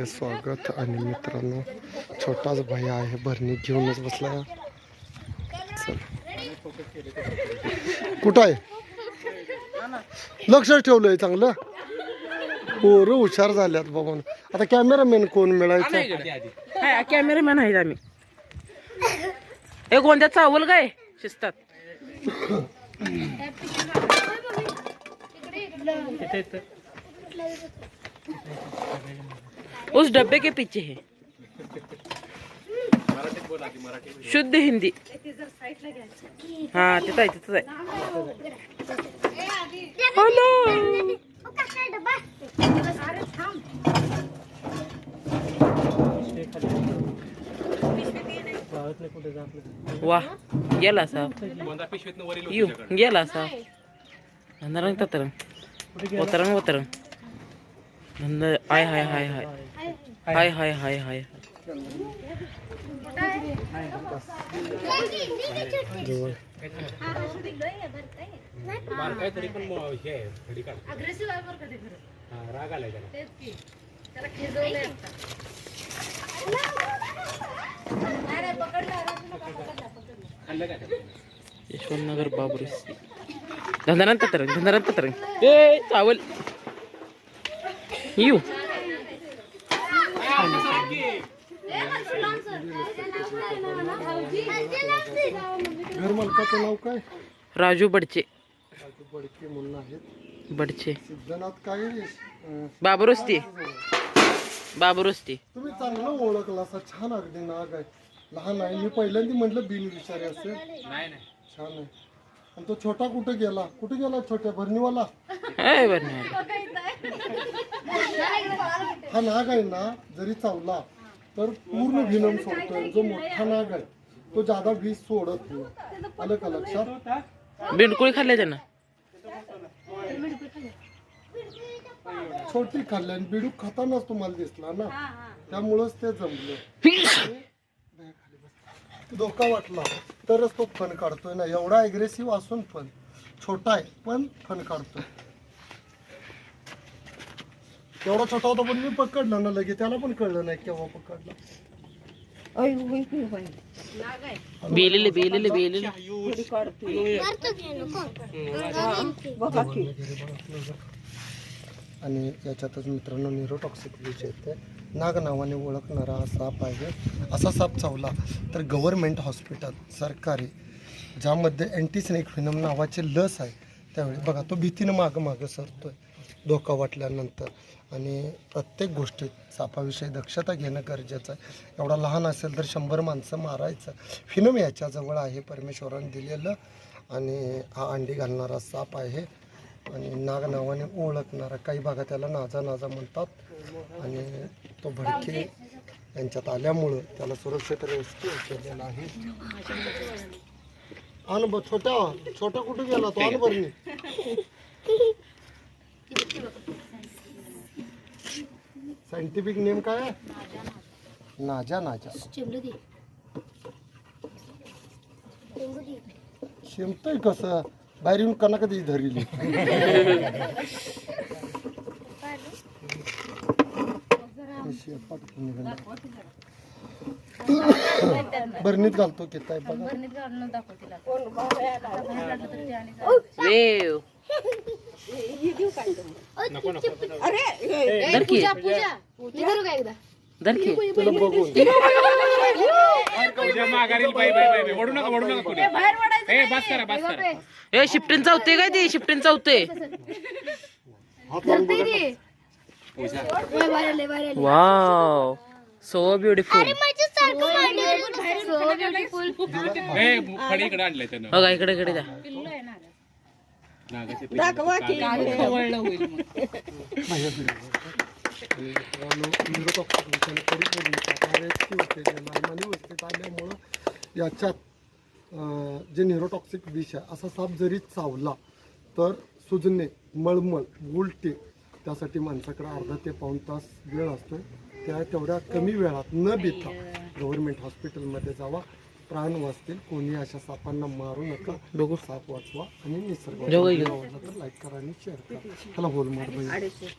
करते स्वागत आणि मित्रांनो छोटाच भाई आहे भरणी घेऊनच बसला. चल. कुठं आहे? लक्ष ठेवलंय चांगलं. पोरं हुशार झाल्यात बाबा आता कॅमेरामॅन कोण मिळायचं? कॅमेरामॅन आहेत आम्ही. एक कोणत्या चावल काय? शिस्तात उस डब्बे के पीछे है। शुद्ध हिंदी। हा तिथं आहे तिथं आहे हॅलो वा गेला असा येऊ गेला असा धंदारंग ततरंग वतरंग उतरंग हाय हाय हाय हाय. हाय हाय हाय जवळ काहीतरी पण मग हे आहे, खडी काढ. हा, राग आलाय? यशवंतनगर बाबरी. ए चावल. मालकाचं नाव काय? राजू बडचे. राजू बडके म्हणून आहेत. बडचे. सिद्धनाथ काय बाबरोस्ती. बाबरोस्ती. तुम्ही चांगलं ओळखला असा छान अगदी नाग आहे. लहान आहे. मी पहिल्यांदा म्हटलं बिन विचारे असेल. नाही नाही. छान आहे. आणि तो छोटा कुठे गेला? कुठे गेला छोट्या? भरणीवाला? बरं हा नाग आहे ना जरी चावला तर पूर्ण भिनम सोडतोय. जो मोठा नाग आहे तो जादा वीज सोडत नाही. आलं का लक्षात बिंडकुळी खाल्ले त्यानं? छोटी खाल्ली आणि बिडूक खातानाच तुम्हाला दिसला ना? त्यामुळंच ते जमलं. धोका वाटला. तरच तो फन काढतोय ना. एवढा अग्रेसिव्ह असून पण छोटा आहे पण फन काढतोय. एवढा छोटा होता पण मी पकडला ना लगे त्याला पण कळलं नाही केव्हा पकडला. बेलेले बेलेले बेलेले. आणि याच्यातच मित्रांनो न्यूरोटॉक्सिक विष येते नाग नावाने ओळखणारा हा साप आहे. असा साप चावला तर गव्हर्मेंट हॉस्पिटल सरकारी ज्यामध्ये अँटीस्नेक व्हिनम नावाचे लस आहे. त्यावेळी बघा तो भीतीनं मागं मागं सरतोय. धोका वाटल्यानंतर. आणि प्रत्येक गोष्टीत सापाविषयी दक्षता घेणं गरजेचं आहे. एवढा लहान असेल तर शंभर माणसं मारायचं. फिनम याच्याजवळ आहे परमेश्वराने दिलेलं. आणि हा अंडी घालणारा साप आहे. आणि नाग नावाने ओळखणारा काही भागात त्याला नाजा नाजा म्हणतात. आणि तो भडके यांच्यात आल्यामुळं त्याला सुरक्षित रेस्क्यू केलेला आहे. अनुभव ब छोटा छोटा कुठे गेला तो? अनुभव सायंटिफिक नेम काय आहे नाजा नाजा। शिमतय कसं बाहेर येऊन कना कधी धरिली? बरणीत घालतो घेताय बघा. वेव. धरकी धरकी तुला बघून उद्या माघारी बाई बाई बाई बाई. ओढू नका ओढू नका कुठे ए बस करा बस करा ए शिफ्टीन चावते काय ते शिफ्टीन चावते. वाव सो ब्युटिफुल ए खडी इकडे आणलंय त्यानं बघा इकडे इकडे द्या आल्यामुळं याच्यात अं, जे न्यूरोटॉक्सिक विष आहे असा साप जरी चावला तर सुजणे मळमळ उलटी त्यासाठी माणसाकडे अर्धा ते पाऊण तास वेळ असतो त्या तेवढ्या कमी वेळात न भिता गव्हर्नमेंट हॉस्पिटलमध्ये जावा. प्राण वाचतील कोणी अशा सापांना मारू नका बघू. साप वाचवा आणि निसर्ग. आवडला तर लाईक करा आणि शेअर करा त्याला होल मार.